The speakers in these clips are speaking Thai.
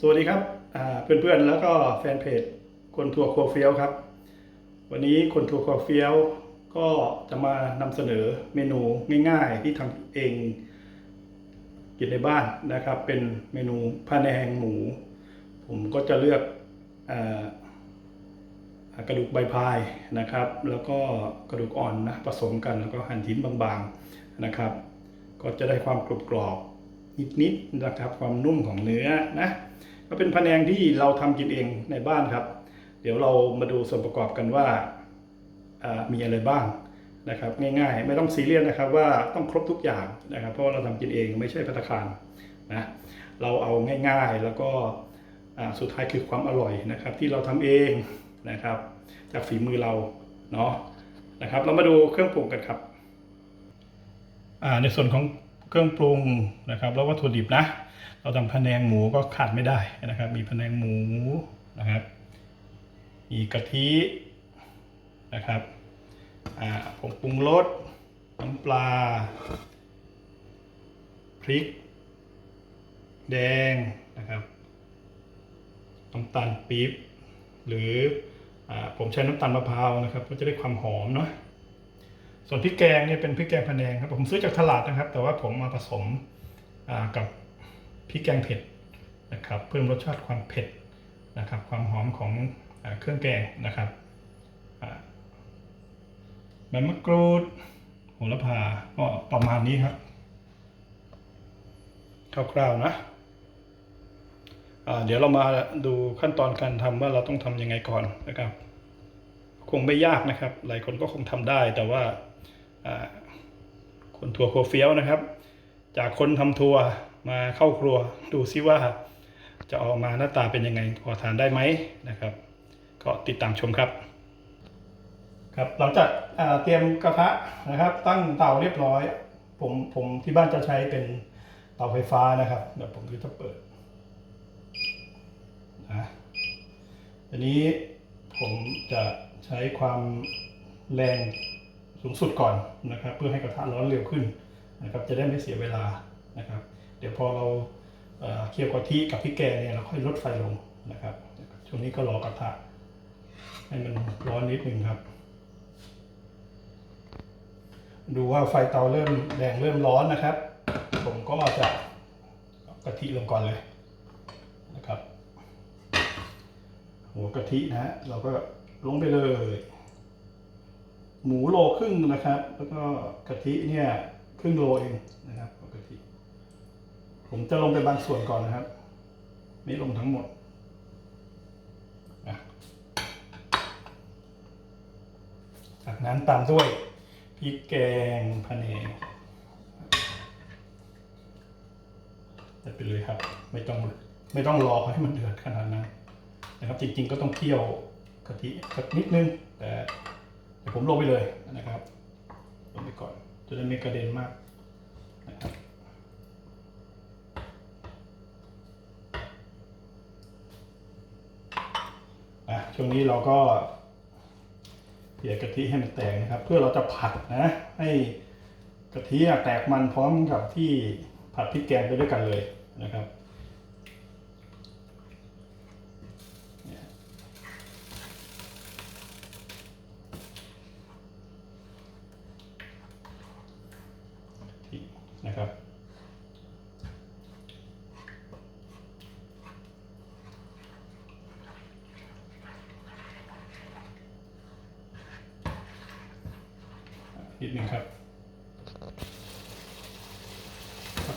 สวัสดีครับเพื่อนๆแล้วก็แฟนเพจคนทัวร์ครัวเฟี้ยวครับ วันนี้คนทัวร์ครัวเฟี้ยวก็จะมานำเสนอเมนูง่ายๆ ที่ทำเองกินในบ้านนะครับ เป็นเมนูพะแนงหมู ผมก็จะเลือกอกระดูกใบพายนะครับ แล้วก็กระดูกอ่อนนะผสมกันแล้วก็หั่นชิ้นบางๆนะครับ ก็จะได้ความกรุบกรอบ นิดๆนะครับความนุ่มของเนื้อนะก็เป็นพะแนงที่เราทำกินเองในบ้านครับ เดี๋ยวเรามาดูส่วนประกอบกันว่าามีอะไรบ้างนะครับ ง่ายๆ ไม่ต้องซีเรียสนะครับว่าต้องครบทุกอย่างนะครับ เพราะเราทำกินเองไม่ใช่ภัตคารนะเราเอาง่ายๆแล้วก็สุดท้ายคือความอร่อยนะครับ ที่เราทำเองนะครับ จากฝีมือเราเนาะนะครับ เรามาดูเครื่องปรุงกันครับในส่วนของ เครื่องปรุงนะครับ แล้ววัตถุดิบนะ เราทำพะแนงหมูก็ขาดไม่ได้นะครับ มีพะแนงหมูนะครับ มีกะทินะครับผงปรุงรสน้ำปลา พริก แดงนะครับน้ำตาลปี๊บหรืออผมใช้น้ำตาลมะพร้าวนะครับ ก็จะได้ความหอมเนาะ ส่วนพริกแกงเนี่ยเป็นพริกแกงพะแนงครับผมซื้อจากตลาดนะครับ แต่ว่าผมมาผสมกับพริกแกงเผ็ดนะครับ เพิ่มรสชาติความเผ็ดนะครับ ความหอมของอเครื่องแกงนะครับใบมะกรูดโหระพาก็ประมาณนี้ครับคร่าวๆนะเดี๋ยวเรามาดูขั้นตอนการทำว่าเราต้องทำยังไงก่อนนะครับ คงไม่ยากนะครับ หลายคนก็คงทำได้แต่ว่า คนทัวร์คเฟี้ยวนะครับ จากคนทำทัวร์มาเข้าครัวดูซิว่าจะออกมาหน้าตาเป็นยังไงพอทานได้ไหมนะครับ ก็ติดตามชมครับ ครับหลังจากเตรียมกระทะนะครับ ตั้งเตาเรียบร้อย ผมผมที่บ้านจะใช้เป็นเตาไฟฟ้านะครับเดี๋ยวผมจะเปิดนะอันนี้ผมจะใช้ความแรง สูงสุดก่อนนะครับ เพื่อให้กระทะร้อนเร็วขึ้นนะครับ จะได้ไม่เสียเวลานะครับ เดี๋ยวพอเราเคี่ยวกะทิกับพริกแกงเนี่ยเราค่อยลดไฟลงนะครับช่วงนี้ก็รอกระทะให้มันร้อนนิดหนึ่งครับ ดูว่าไฟเตาเริ่มแดงเริ่มร้อนนะครับ ผมก็จะเอากะทิลงก่อนเลยนะครับ หัวกะทินะฮะเราก็ลงไปเลย หมูโลครึ่งนะครับ แล้วก็กะทิเนี่ยครึ่งโลเองนะครับหัวกะทิผมจะลงไปบางส่วนก่อนนะครับไม่ลงทั้งหมดจากนั้นตามด้วยพริกแกงพะเนงแต่ไปเลยครับ ไม่ต้องไม่ต้องรอให้มันเดือดขนาดนั้นนะครับจริงๆก็ต้องเคี่ยวกะทิสักนิดนึงแต่ ผมลงไปเลยนะครับลงไปก่อนจะได้ไม่กระเด็นมากนะครับอะช่วงนี้เราก็เกี่ยกะทิให้มันแตกนะครับ เพื่อเราจะผัดนะให้กะทิแตกมันพร้อมกับที่ผัดพริกแกงไปด้วยกันเลยนะครับ ที่นะครับ หนึ่งครับ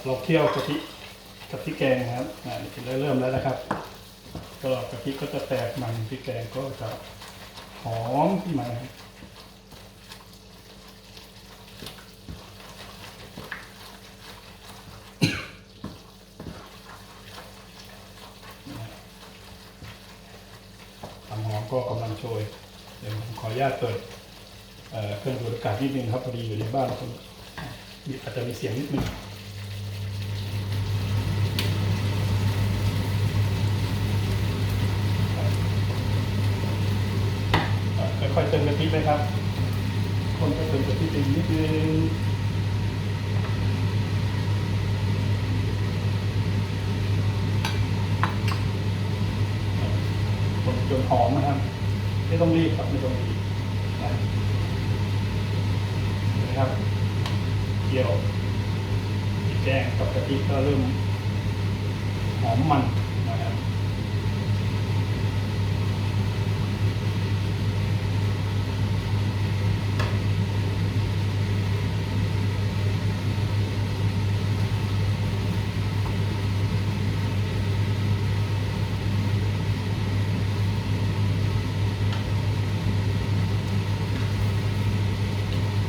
เราเคี่ยวกะทิกะทิแกงนะครับอ่านี่เริ่มแล้วนะครับ ก็กะทิก็จะแตกมันพริกแกงก็จะหอมขึ้นมานะครับความหอมก็กำลังโชย เดี๋ยวผมขออนุญาตเปิดเอ่อเค รื่องดูดอากาศนิดนึงครับพอดีอยู่ในบ้านผมมีอาจจะมีเสียงนิดนึงค่อยๆเติมกะทิไปครับ คนก็เติมกะทิไปนิดนึงวนหอมนะครับ ไม่ต้องรีบครับไม่ต้องรีบนะ นะครับเกี่ยวแจ้งกับกะทิก็เริ่มหอมมันนะครับ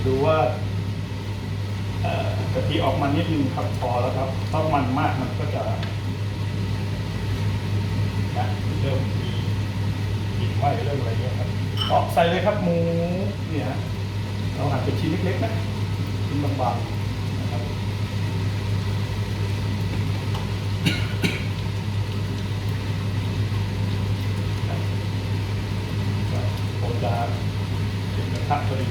ดูว่าเอ่อกะทิ ยิ่งครับพอแล้วครับต้องมันมากมันก็จะนะเริ่มมีกลิ่นไหม้เริ่มอะไรเงี้ยครับออกใส่เลยครับหมูเนี่ยฮะเราหั่นเป็นชิ้นเล็กๆนะชิ้นบางๆนะครับผมจะเป็นกระทะพอดี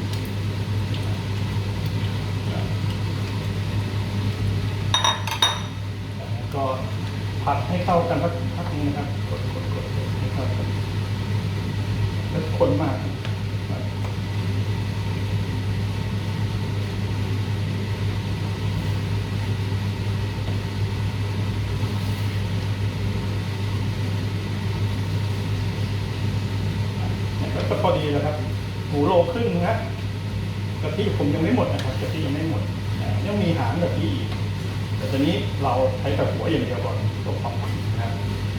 แล้วก็ผัดให้เข้ากันสักพักนึงนะครับกดกดกดกดให้เข้ากันแล้วคนมากครับนะครับ ก็พอดีแล้วครับหมูโลครึ่งนะกะทิผมยังไม่หมดนะครับกะทิยังไม่หมดยังมีหางกะทิอีกแต่ตอนนี้เราใช้แต่หัวอย่างเดียวก่อนตัวความมันนะครับ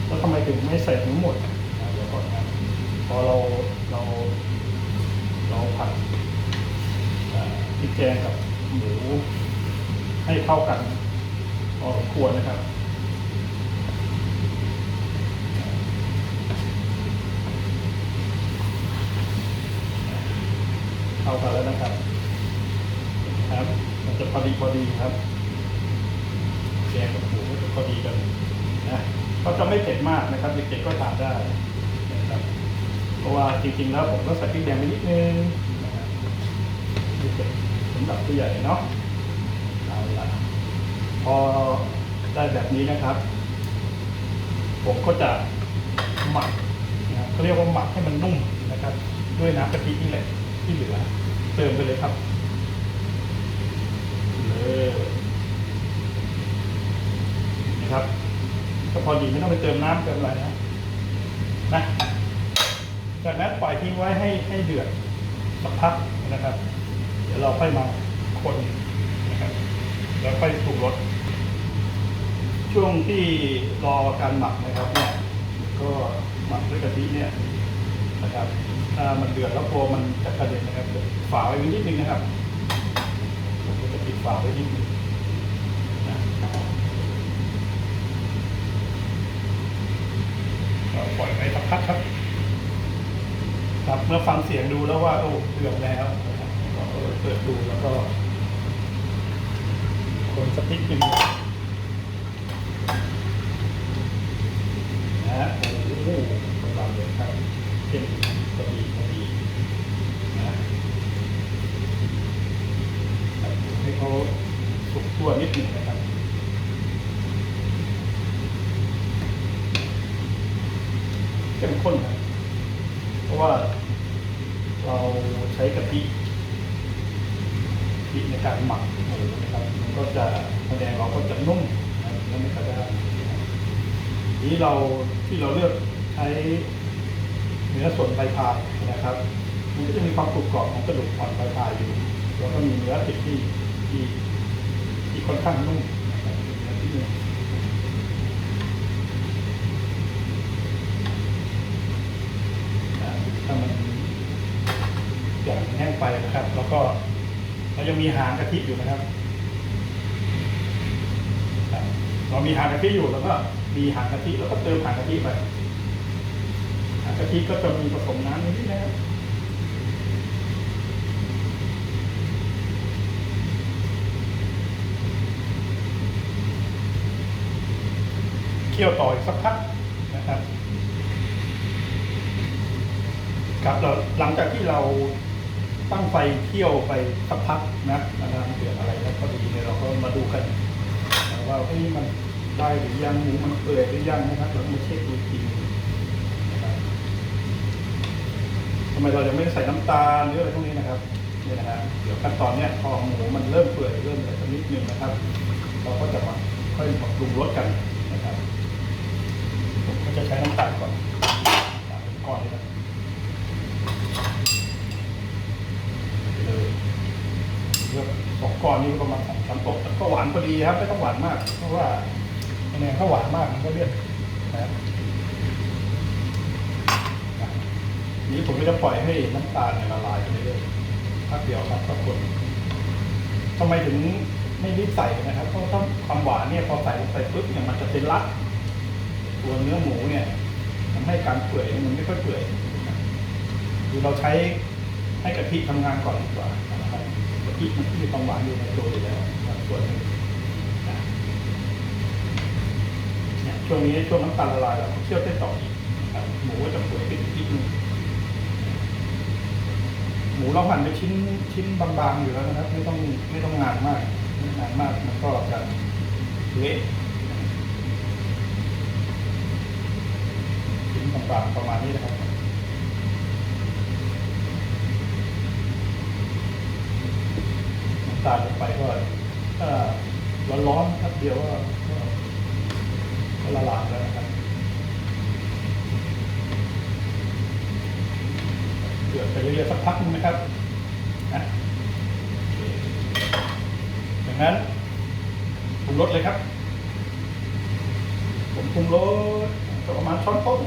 แล้วทำไมถึงไม่ใส่ทั้งหมดเดี๋ยวก่อนนะพอเราเราเราผัดพริกแกงกับหมูให้เข้ากันพอสมควรนะครับ เข้ากันแล้วนะครับ ครับ มันจะพอดีพอดีครับแกงกับหมูก็พอดีกันนะเขาจะไม่เผ็ดมากนะครับ เด็กๆก็ทานได้นะครับเพราะว่าจริงๆแล้วผมก็ใส่พริกแดงไปนิดนึงนะครับเป็นสำหรับผู้ใหญ่เนาะเอาละพอได้แบบนี้นะครับ ผมก็จะหมักนะครับเขาเรียกว่าหมักให้มันนุ่มนะครับ ด้วยน้ำกะทินี่แหละ ที่เหลือเติมไปเลยครับเลยนะครับก็พอดีไม่ต้องไปเติมน้ำเติมอะไรนะนะจากนั้นปล่อยทิ้งไว้ให้ให้เดือดสักพักนะครับ เดี๋ยวเราค่อยมาคนนะครับแล้วค่อยปรุงรสช่วงที่รอการหมักนะครับเนี่ยก็หมักด้วยกะทิเนี่ยนะครับ มันเดือดแล้วกลัวมันจะกระเด็นนะครับฝาไว้นิดนึงนะครับจะปิดฝาไว้นิดนึงปล่อยไว้สักพักครับ ครับเมื่อฟังเสียงดูแล้วว่าโอ้เดือดแล้วก็เปิดดูแล้วก็คนสักนิดนึงนะฮะโอ้โหกำลังเลยครับเป็นพอดีพอดีนะให้เขาสุกทั่วนิดหนึ่งนะครับ เข้นครับเพราะว่าเราใช้กะทิกะทิในการหมักหมูนะครับ มันก็จะแสดงเราก็จะนุ่มนะแล้วไม่กระด้างนะครับนี้เราที่เราเลือกใช้เนื้อส่วนใบพายนะครับ มันก็จะมีความกรุบกรอบของกระดูกอ่อนใบพายอยู่ แล้วก็มีเนื้อติดที่ที่ที่ค่อนข้างนุ่มนะครับเนื้อที่นุ่ม นะถ้ามันอย่างแห้งไปนะครับ แล้วก็ เรายังมีหางกะทิอยู่นะครับครับเรามีหางกะทิอยู่แล้วก็มีหางกะทิแล้วก็เติมหางกะทิไปหางกะทิก็จะมีผสมน้ำนิดๆนะครับเคี่ยวต่ออีกสักพักนะครับ ครับเราหลังจากที่เรา ตั้งไฟเคี่ยวไปสักพักนะนะครับเดือดอะไรแล้วพอดีเนี่ยเราก็มาดูกันว่าเฮ้ยมันได้หรือยังหมูมันเปื่อยหรือยังนะครับเรามาเช็คดูอีกทีหนึ่งนะครับำไมเราจะไม่ใส่น้ำตาลหรืออะไรพวกนี้นะครับเนี่ยนะฮะเดี๋ยวขั้นตอนเนี้ยพอหมูมันเริ่มเปื่อยเริ่มอะไรสักนิดนึงนะครับ เราก็จะมาค่อยมาปรุงรสกันนะครับผมก็จะใช้น้ำตาลก่อนน้ำตาลเป็นก้อนเลยนะไปเลยเลือกสอง ก้อนนี้ก็ประมาณสองสามต๊ะแต่ก็หวานพอดีครับ ไม่ต้องหวานมาก เพราะว่าคะแนนถ้าหวานมากมันก็เลี่ยนนะครับนี้ผมก็จะปล่อยให้น้ำตาลเนยละลายไปเรื่อยๆพักเดียวครับสักคนทำไมถึงไม่รีบใส่นะครับ เพราะถ้าความหวานเนี่ยพอใส่ลงไปปุ๊บเนี่ยมันจะเป็นรัดตัวเนื้อหมูเนี่ยทำให้การเปื่อยเนี่ยมันไม่ค่อยเปื่อยคือเราใช้ให้กะทิทำงานก่อนดีกว่า ทิมันที่มีความหวานอยู่ในตัวอยู่แล้วนะส่วนนึ่งนะเนี่ยช่วงนี้ช่วงน้ำตาลละลายแล้วเคี่ยวได้ต่ออีกหมูก็จะเปื่อยขึ้นอีกนิดนึงหมูเราหั่นเป็นชิ้นชิ้นบางๆอยู่แล้วนะครับ ไม่ต้องไม่ต้องงานมากไม่งานมากมันก็จะเละชิ้นบางๆประมาณนี้นะครับน้ำ ตาลลงไปก็ถ้าร้อนๆครับเดียวก็ละลายแล้วนะครับเดือดไปเรื่อยๆสักพักนึงนะครับนะอเคดังนั้นปรุงรสเลยครับ ผมปรุงรสประมาณช้อนโต๊ะ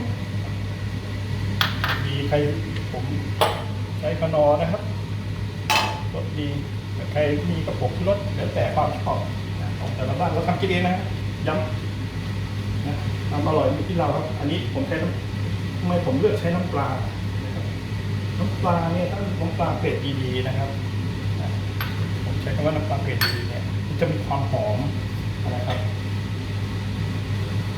ดีใครผมใช้ขนอนะครับ ใครมีกระปุกรสแล้วแต่ความชอบของแต่ละบ้านเราทำกินเองนะย้ำนะความอร่อยอยู่ที่เราครับ อันนี้ผมใช้น้ำทำไมผมเลือกใช้น้ำปลานะครับน้ำปลาเนี่ยถ้าน้ำปลาเกรดดีๆนะครับผมใช้คำว่าน้ำปลาเกรดดีเนี่ยมันจะมีความหอมนะครับ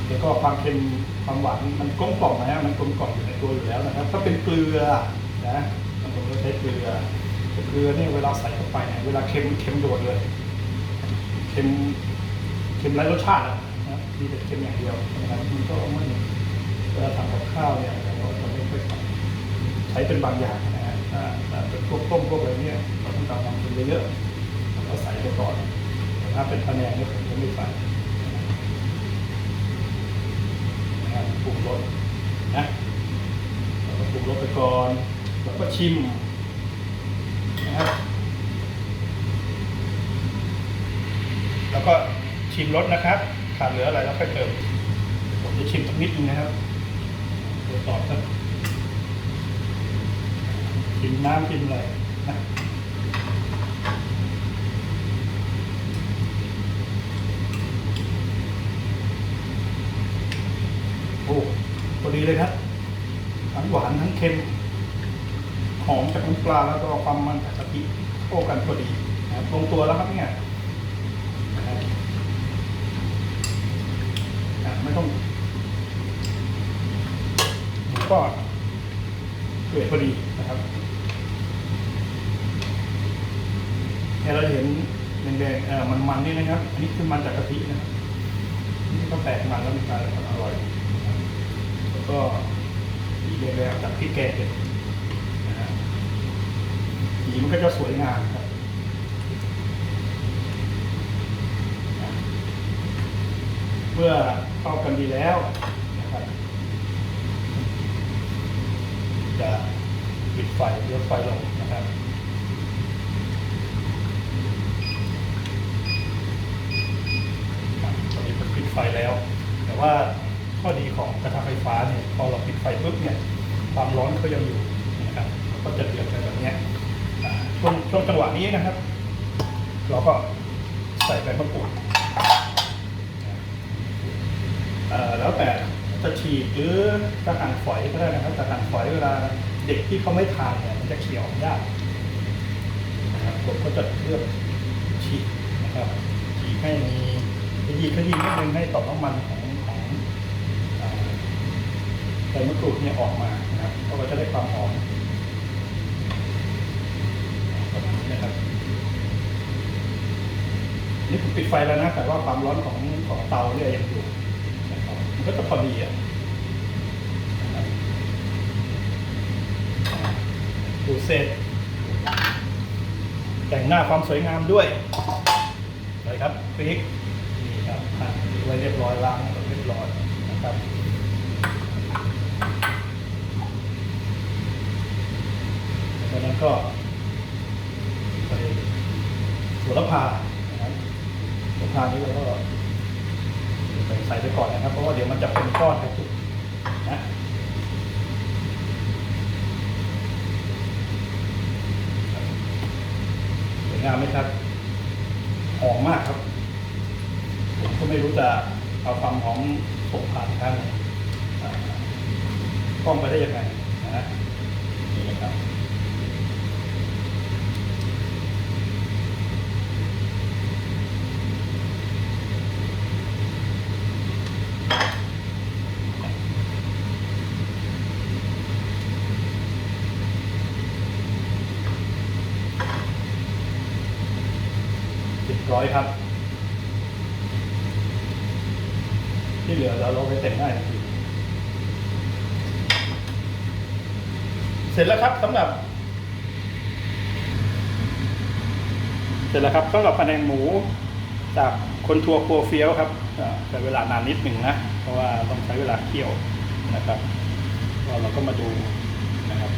แล้วก็ความเค็มความหวานมันกลมกล่อมนะฮะมันกลมกล่อมอยู่ในตัวอยู่แล้วนะครับ ถ้าเป็นเกลือนะผมจะใช้เกลือ เกลือเนี่ยเวลาใส่เข้าไปเนี่ยเวลาเค็มเค็มโดดเลยเค็มเค็มไร้รสชาติอะนะมีแต่เค็มอย่างเดียวนะครับมันก็ไม่เวลาทำกับข้าวเนี่ยเราจะไม่ค่อยใช้เป็นบางอย่างนะฮะถ้าเป็นพวกต้มพวกอะไรเนี่ยเราต้องการทำเป็นเยอะๆเราใส่ไปก่อนถ้าเป็นพะแนงเนี่ยผมจะไม่ใส่นะปรุงรสนะเราก็ปรุงรสไปก่อน แล้วก็ชิมนะครับแล้วก็ ชิมรสนะครับ ขาดเหลืออะไรแล้วค่อยเติมผมจะชิมสักนิดนึงนะครับตรวจสอบสักกินน้ำกินอะไรนะโอ้พอดีเลยครับทั้งหวานทั้งเค็มหอมจากน้ำปลาแล้วก็ความมันจากกะทิเข้ากันพอดีนะครับลงตัวแล้วครับเนี่ยนะครับอะ ไม่ต้องก็เปื่อพอดีนะครับเนี่ยเราเห็นแดงๆเอ่อมันๆนี่นะครับอันนี้คือมันจากกะทินะครับนี่ก็แตกมันแล้วมีการอร่อยแล้วก็สีแดงๆจากพริกแกงเผ็ดนะฮะสีมันก็จะสวยงามครับนะ เมื่อเข้ากันดีแล้วนะครับจะปิดไฟลดไฟลงนะครับตอนนี้ผมปิดไฟแล้ว แต่ว่าข้อดีของกระทะไฟฟ้าเนี่ยพอเราปิดไฟปุ๊บเนี่ยความร้อนเขายังอยู่นะครับก็จะเดือดแบบนี้ช่วงช่วงจังหวะนี้นะครับ เราก็ใส่ใบมะกรูดเอ่อ แล้วแต่จะฉีกหรือจะหั่นฝอยก็ได้นะครับต่หั่นฝอยเวลาเด็กที่เขาไม่ทานเนี่ยมันจะเคี้ยวยากนะครับผมก็จะเลือกฉีกนะครับฉีกให้มีขยี้ขยี้นิดนึงให้ต่อมน้ำมันของของใบมะกรูดเนี่ยออกมานะครับก็จะได้ความหอมนะครับนี่ผมปิดไฟแล้วนะแต่ว่าความร้อนของของเตาเนี่ยยังอยู่ ก็จะพอดีอะนะครับเสร็จ แต่งหน้าความสวยงามด้วยเลยครับพริกนี่ครับหั่นไว้เรียบร้อยล้างเรียบร้อยนะครับจากนั้นก็ใส่หัวละพานะครับหัวละพานี้เราก็ ใส่ใส่ไปก่อนนะครับ เพราะว่าเดี๋ยวมันจะเป็นก้อนไปจุกนะสวยงามไหมครับ หอมมากครับ ผมก็ไม่รู้จะเอาความหอมส่งผ่านทางอ่ากล้องไปได้ยังไงนะนี่นะครับ เรียบร้อยครับ ที่เหลือเราเราไปแต่งหน้าอีกทีเสร็จแล้วครับสำหรับ เสร็จแล้วครับสำหรับพะแนงหมูจากคนทัวร์ครัวเฟี้ยวครับใช้เวลานานนิดหนึ่งนะ เพราะว่าต้องใช้เวลาเคี่ยวนะครับเราก็มาดูนะครับ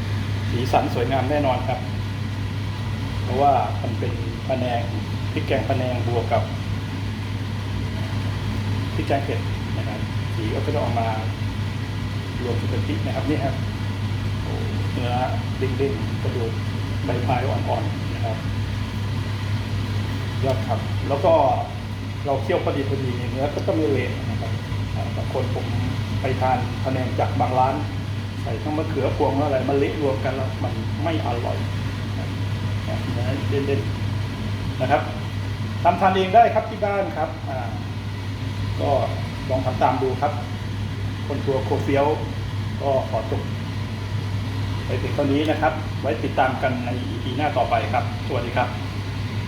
สีสันสวยงามแน่นอนครับ เพราะว่ามันเป็นพะแนง ริกแกงพะแนงบวกกับพริกแกงเผ็ดนะครับสีก็จะออกมารวมเป็นพริกนะครับนี่ครับเนื้อเด้งๆกระดูกใบพายอ่อนๆนะครับยอดครับ แล้วก็เราเคี่ยวพอดีพอดีเองเนื้อก็จะไม่เละนะครับบางคนผมไปทานพะแนงจากบางร้านใส่ทั้งมะเขือพวงแล้วอะไรมาเละรวมกันแล้วมันไม่อร่อยนะครับเนื้อเด่นๆนะครับ ทำทานเองได้ครับที่บ้านครับก็ลองทำตามดูครับ คนทัวโคเฟียวก็ขอจบไปถึงเท่านี้นะครับ ไว้ติดตามกันใน EP หน้าต่อไปครับ สวัสดีครับ